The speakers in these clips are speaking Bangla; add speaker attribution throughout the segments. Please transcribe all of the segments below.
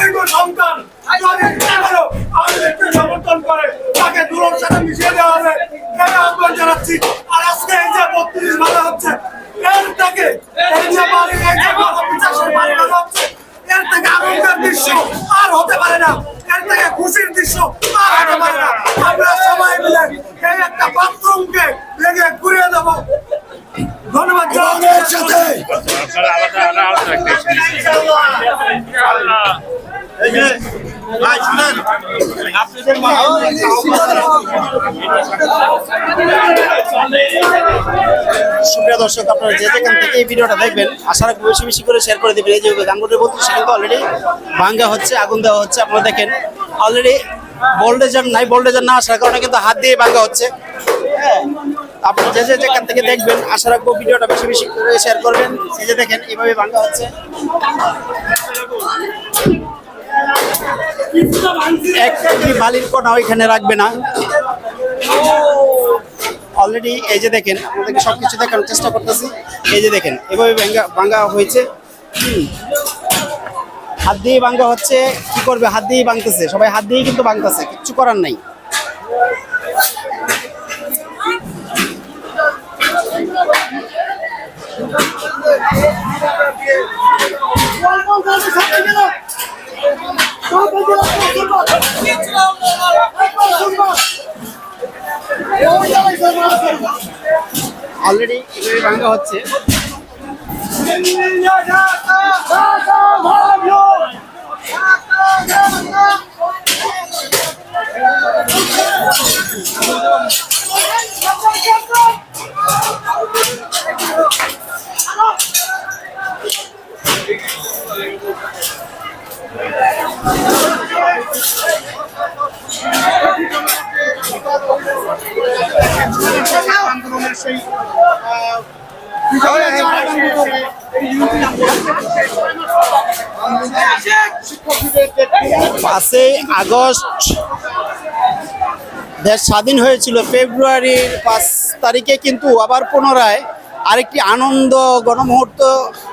Speaker 1: অবৈধ সন্তান এবারও সমর্থন করে, তাকে দূরের সাথে মিশিয়ে দেওয়া হবে। এই আহ্বান জানাচ্ছি। আর আজকে এই যে হচ্ছে, এর থেকে এই হচ্ছে, এর থেকে আনন্দের দৃশ্য আর হতে পারে না। এর থেকে খুশির দৃশ্য আর হতে পারে না আমরা সবাই মিলে এই একটা বাথরুমকে লেগে ঘুরিয়ে দেবো ধন্যবাদ জনগণের সাথে
Speaker 2: আপনারা আলাদা আলাদা আলাদা
Speaker 3: এই যে ভাই শুনেন আপনাদের সুপ্রিয় দর্শক, আপনারা যে যেখান থেকে এই ভিডিওটা দেখবেন, আশা রাখব বেশি বেশি করে শেয়ার করে দেবেন। এই যে গাঙ্গুরের বত্রিশে কিন্তু অলরেডি ভাঙ্গা হচ্ছে, আগুন দেওয়া হচ্ছে। আপনারা দেখেন অলরেডি ভোল্টেজার নাই ভোল্টেজার না আসার কারণে কিন্তু হাত দিয়ে ভাঙ্গা হচ্ছে। হ্যাঁ আপনারা যে যে যেখান থেকে দেখবেন, আশা রাখব ভিডিওটা বেশি বেশি করে শেয়ার করবেন। এই যে দেখেন এইভাবে ভাঙ্গা হচ্ছে। এক কেজি বালির কণা ওইখানে রাখবে না। অলরেডি এই যে দেখেন আপনাকে সব কিছু দেখানোর চেষ্টা করতেছি। এই যে দেখেন, এভাবে ভাঙ্গা ভাঙ্গা হয়েছে। হাত দিয়ে ভাঙ্গা হচ্ছে, কি করবে? হাত দিয়েই ভাঙতেছে। সবাই হাত দিয়েই কিন্তু ভাঙতেছে, কিচ্ছু করার নাই। অলরেডি এভাবে ভাঙ্গা হচ্ছে। পাঁচই আগস্ট দেশ স্বাধীন হয়েছিল। ফেব্রুয়ারির পাঁচ তারিখে কিন্তু আবার পুনরায় আরেকটি আনন্দ গণমুহূর্ত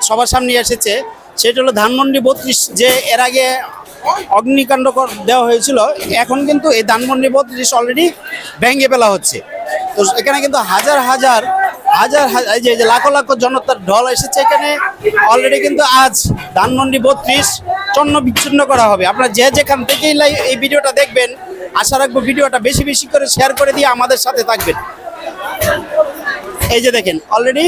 Speaker 3: সবার সামনে এসেছে। সেটা হলো ধানমন্ডি বত্রিশ, যে এর আগে অগ্নিকাণ্ড দেওয়া হয়েছিল। এখন কিন্তু এই ধানমন্ডি বত্রিশ অলরেডি ভেঙে ফেলা হচ্ছে। তো এখানে কিন্তু হাজার হাজার হাজার এই যে লাখো লাখো জনতার ঢল এসেছে এখানে। অলরেডি কিন্তু আজ ধানমন্ডি বত্রিশ চন্ন বিচ্ছিন্ন করা হবে। আপনারা যে যেখান থেকেই এই ভিডিওটা দেখবেন, আশা রাখব ভিডিওটা বেশি বেশি করে শেয়ার করে দিয়ে আমাদের সাথে থাকবেন। এই যে দেখেন অলরেডি